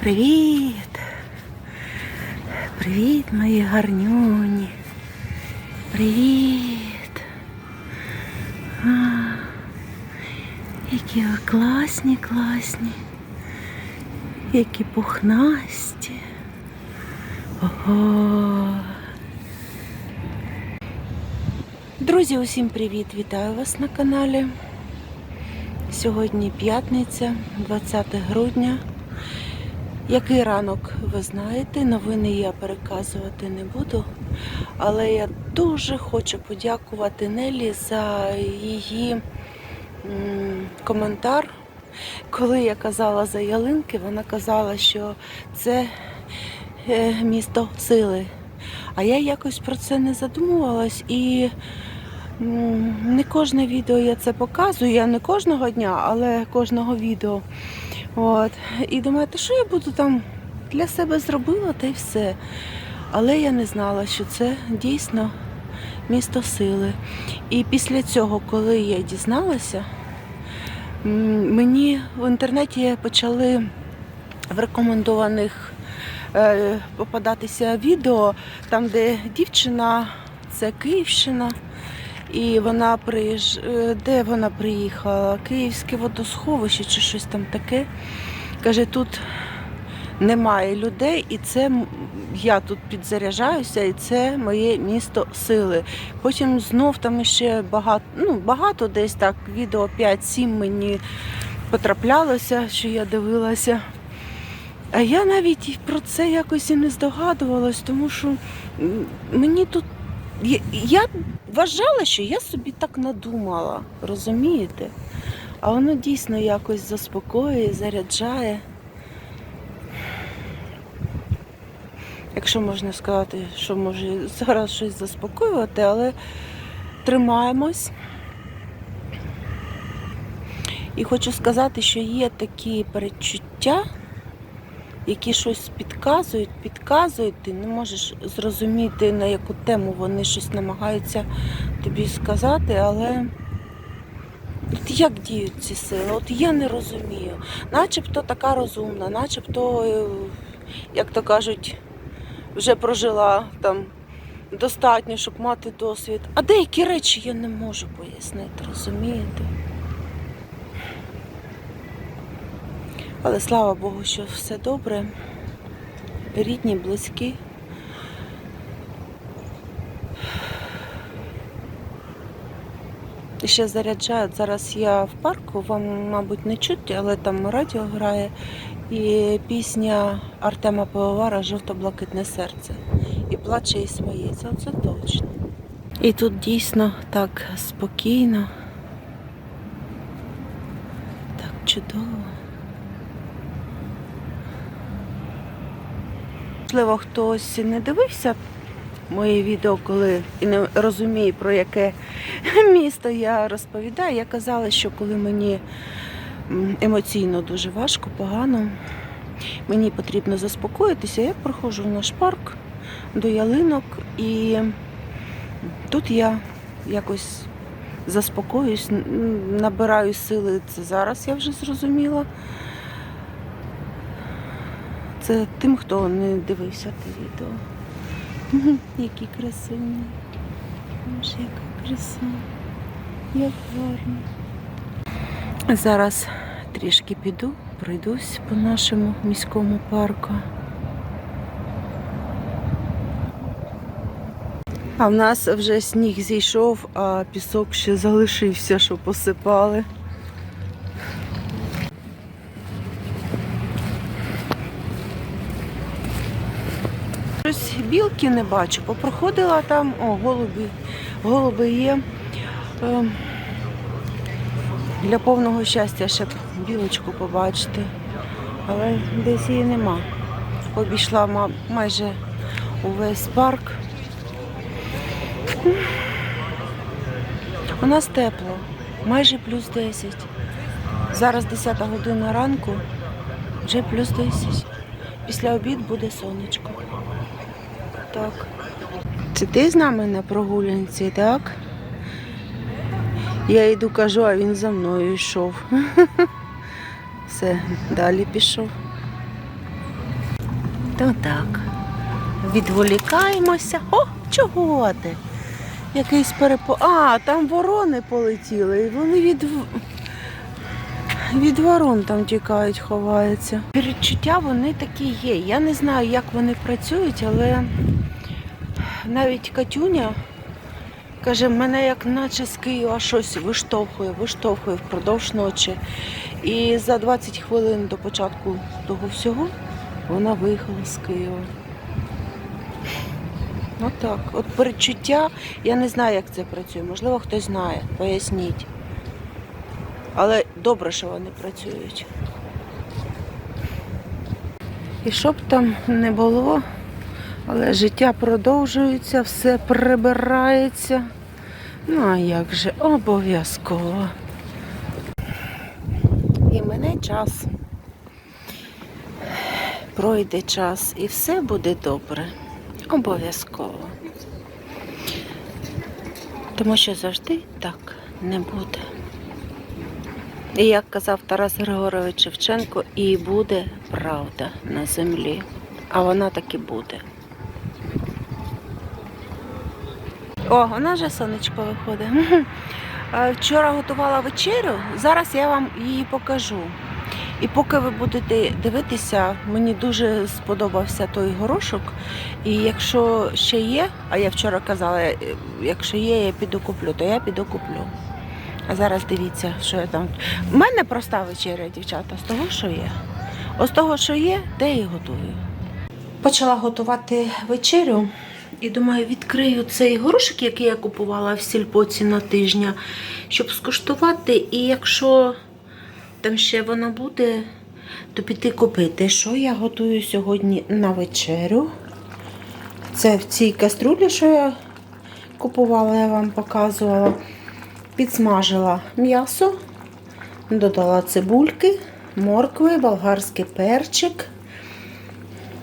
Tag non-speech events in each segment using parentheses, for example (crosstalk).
Привіт! Привіт, мої гарнюні. Привіт. А, які ви класні, класні. Які пухнасті. Ого. Друзі, усім привіт! Вітаю вас на каналі. Сьогодні п'ятниця, 20 грудня. Який ранок, ви знаєте, новини я переказувати не буду, але я дуже хочу подякувати Нелі за її коментар. Коли я казала за ялинки, вона казала, що це е, місто сили. А я якось про це не задумувалась і не кожне відео я це показую. Я не кожного дня, але кожного відео. От. І думаю, та що я буду там для себе зробила, та й все. Але я не знала, що це дійсно місто сили. І після цього, коли я дізналася, мені в інтернеті почали в рекомендованих е, попадатися відео, там, де дівчина, це Київщина. І вона приїж... е, де вона приїхала? Київське водосховище чи щось там таке. Каже, тут немає людей, і це я тут підзаряджаюся, і це моє місто сили. Потім знов там ще багато, ну багато десь так, відео 5-7 мені потраплялося, що я дивилася. А я навіть про це якось і не здогадувалась, тому що мені тут. Я, вважала, що я собі так надумала, розумієте? А воно дійсно якось заспокоює, заряджає. Якщо можна сказати, що може зараз щось заспокоювати, але тримаємось. І хочу сказати, що є такі передчуття, які щось підказують, підказують, ти не можеш зрозуміти, на яку тему вони щось намагаються тобі сказати, але от як діють ці сили? От я не розумію. Начебто така розумна, начебто, е, як то кажуть, вже прожила там достатньо, щоб мати досвід. А деякі речі я не можу пояснити, розумієте? Але слава Богу, що все добре. Рідні, близькі. Ще заряджають. Зараз я в парку, вам, мабуть, не чути, але там радіо грає. І пісня Артема Пивовара Жовто-блакитне серце. І плаче і сміється. Оце точно. І тут дійсно так спокійно. Так чудово. Можливо, хтось не дивився моє відео, коли і не розуміє, про яке (laughs) місто я розповідаю. Я казала, що коли мені емоційно дуже важко, погано, мені потрібно заспокоїтися, я проходжу в наш парк до ялинок і тут я якось заспокоююсь, н- набираю сили. Це зараз я вже зрозуміла. Це тим, хто не дивився те відео. Які красиві. Боже, яка краса. Як гарно. Зараз трішки піду, пройдусь по нашому міському парку. А в нас вже сніг зійшов, а пісок ще залишився, що посипали. Щось білки не бачу. Попроходила там, о, голуби, голуби є. Ем, Для повного щастя ще білочку побачити. Але десь її нема. Обійшла майже увесь парк. У нас тепло, майже плюс 10. Зараз 10 година ранку, вже плюс 10. Після обід буде сонечко. Так. Це ти з нами на прогулянці, так? Я йду кажу, а він за мною йшов. (laughs) Все, далі пішов. То так. Відволікаємося. О, чого ти? Якийсь перепо. А, там ворони полетіли, і вони від. Від ворон там тікають, ховаються. Передчуття вони такі є. Я не знаю, як вони працюють, але навіть Катюня каже, мене як наче з Києва щось виштовхує, виштовхує впродовж ночі. І за 20 хвилин до початку того всього вона виїхала з Києва. Отак. От передчуття, я не знаю, як це працює. Можливо, хтось знає, поясніть. Але добре, що вони працюють. І щоб там не було, але життя продовжується, все прибирається. Ну а як же, обов'язково. І мене час. Пройде час і все буде добре. Обов'язково. Тому що завжди так не буде. І як казав Тарас Григорович Шевченко, і буде правда на землі. А вона таки буде. О, вона вже сонечко виходить. (laughs) Вчора готувала вечерю, зараз я вам її покажу. І поки ви будете дивитися, мені дуже сподобався той горошок. І якщо ще є, а я вчора казала, е, якщо є, я піду куплю, то я піду куплю. А зараз дивіться, що я там. У мене проста вечеря, дівчата, з того, що є. Ось того, що є, те і готую. Почала готувати вечерю і думаю, відкрию цей горошок, який я купувала в сільпоці на тижня, щоб скуштувати. І якщо там ще воно буде, то піти купити. Що я готую сьогодні на вечерю? Це в цій каструлі, що я купувала, я вам показувала. Підсмажила м'ясо, додала цибульки, моркви, болгарський перчик.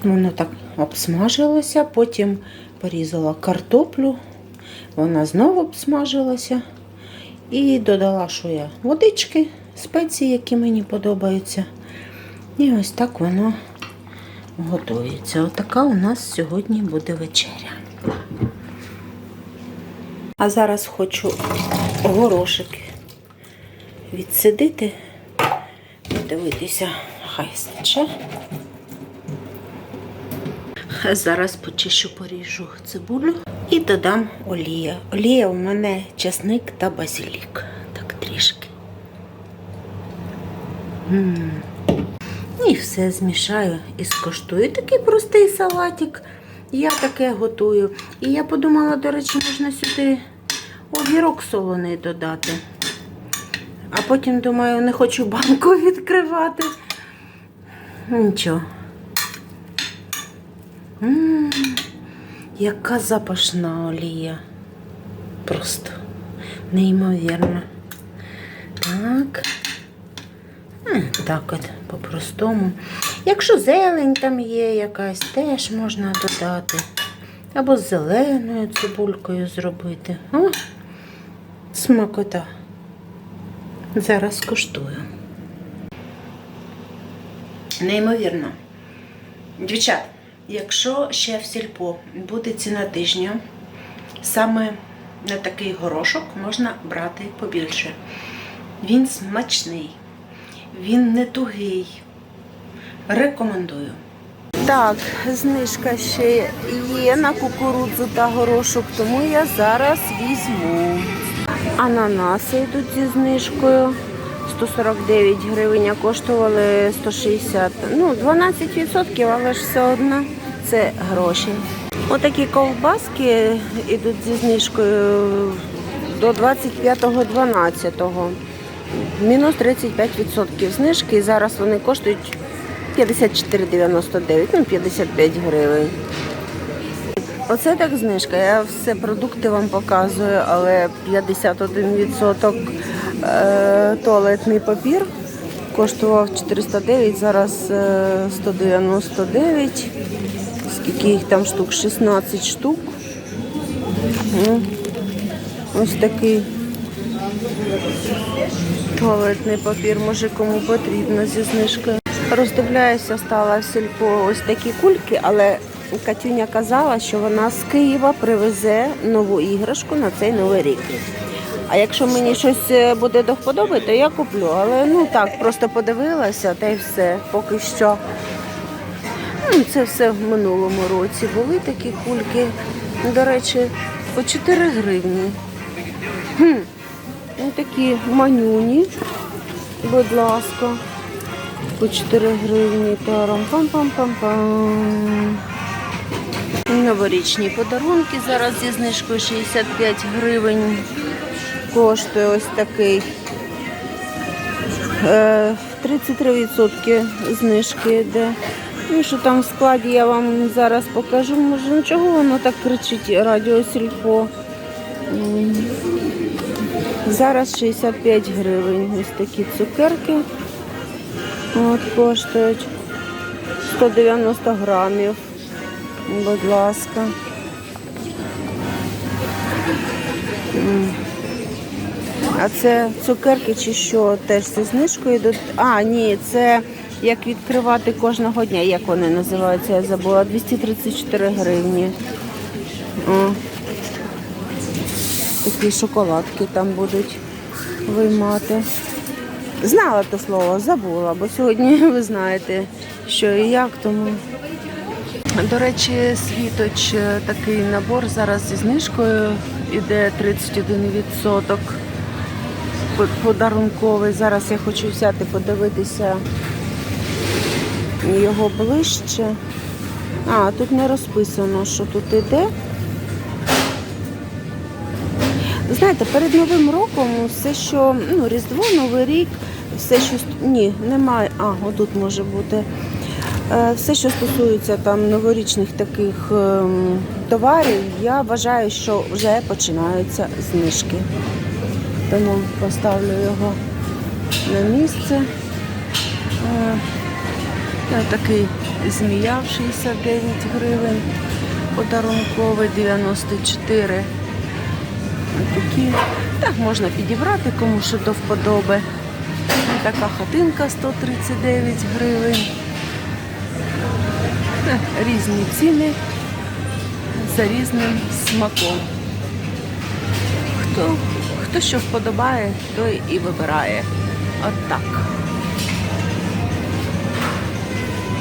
Воно так обсмажилося, потім порізала картоплю, вона знову обсмажилася. І додала, що я водички, спеції, які мені подобаються. І ось так воно готується. Отака у нас сьогодні буде вечеря. А зараз хочу горошик відсидити, подивитися, хай стече. Зараз почищу, поріжу цибулю і додам олія. Олія у мене чесник та базилік. Так трішки. м І все змішаю і скоштую. Такий простий салатик. Я таке готую. І я подумала, до речі, можна сюди огірок солоний додати. А потім думаю, не хочу банку (laughs) відкривати. Нічого. Яка запашна олія. Просто неймовірно. Так. Так от, по-простому. Якщо зелень там є якась, теж можна додати. Або з зеленою цибулькою зробити. О, смакота. Зараз коштую. Неймовірно. Дівчат, якщо ще в сільпо буде ціна тижня, саме на такий горошок можна брати побільше. Він смачний, він не тугий. Рекомендую. Так, знижка ще є на кукурудзу та горошок, тому я зараз візьму. Ананаси йдуть зі знижкою. 149 гривень, а коштували 160. Ну, 12%, але ж все одно це гроші. Отакі ковбаски йдуть зі знижкою до 25.12. Мінус 35% знижки. І зараз вони коштують 54,99, ну 55 гривень. Оце так знижка. Я все продукти вам показую, але 51% е, туалетний папір коштував 409, зараз е, 199. Скільки їх там штук? 16 штук. Ну, Ось такий туалетний папір, може кому потрібно зі знижкою. Роздивляюся, стала в сільпо ось такі кульки, але Катюня казала, що вона з Києва привезе нову іграшку на цей новий рік. А якщо мені щось е, буде до вподоби, то я куплю. Але ну так, просто подивилася та й все. Поки що. Ну, Це все в минулому році були такі кульки. До речі, по 4 гривні. Хм. Ну, такі манюні, будь ласка. По 4 гривні. Новорічні подарунки зараз зі знижкою 65 гривень. Коштує ось такий. Е, 33% знижки йде. Ну, що там в складі я вам зараз покажу. Може, ну чого воно так кричить радіо Сільпо. Зараз 65 гривень. Ось такі цукерки. От коштують 190 грамів. Будь ласка. А це цукерки чи що теж зі знижкою йдуть? А, ні, це як відкривати кожного дня. Як вони називаються, я забула. 234 гривні. О. Такі шоколадки там будуть виймати. Знала те слово, забула, бо сьогодні (laughs) ви знаєте, що і як, тому. До речі, світоч е, такий набор зараз зі знижкою іде 31% по- подарунковий. Зараз я хочу взяти, подивитися його ближче. А, тут не розписано, що тут іде. Знаєте, перед Новим роком все, що ну, Різдво, Новий рік, все, що ні, немає. А, отут може бути. Е, Все, що стосується там новорічних таких ем, товарів, я вважаю, що вже починаються знижки. Тому поставлю його на місце. Е, Такий змія в 69 гривень, подарунковий 94 такі. Так можна підібрати, кому що до вподоби. Така хатинка 139 гривень. Е, Різні ціни за різним смаком. Хто, хто що вподобає, той і вибирає. От так.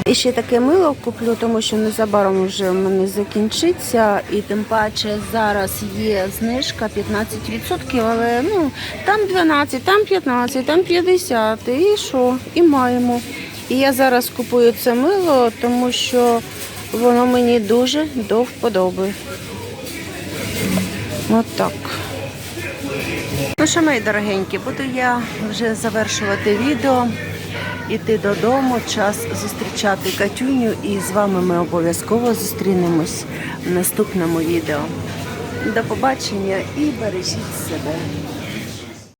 І ще таке мило куплю, тому що незабаром вже в мене закінчиться. І тим паче зараз є знижка 15%, але ну там 12, там 15, там 50. І що? І маємо. І я зараз купую це мило, тому що воно мені дуже до вподоби. От так. Ну що, мої дорогенькі, буду я вже завершувати відео, іти додому, час зустрічати Катюню і з вами ми обов'язково зустрінемось в наступному відео. До побачення і бережіть себе.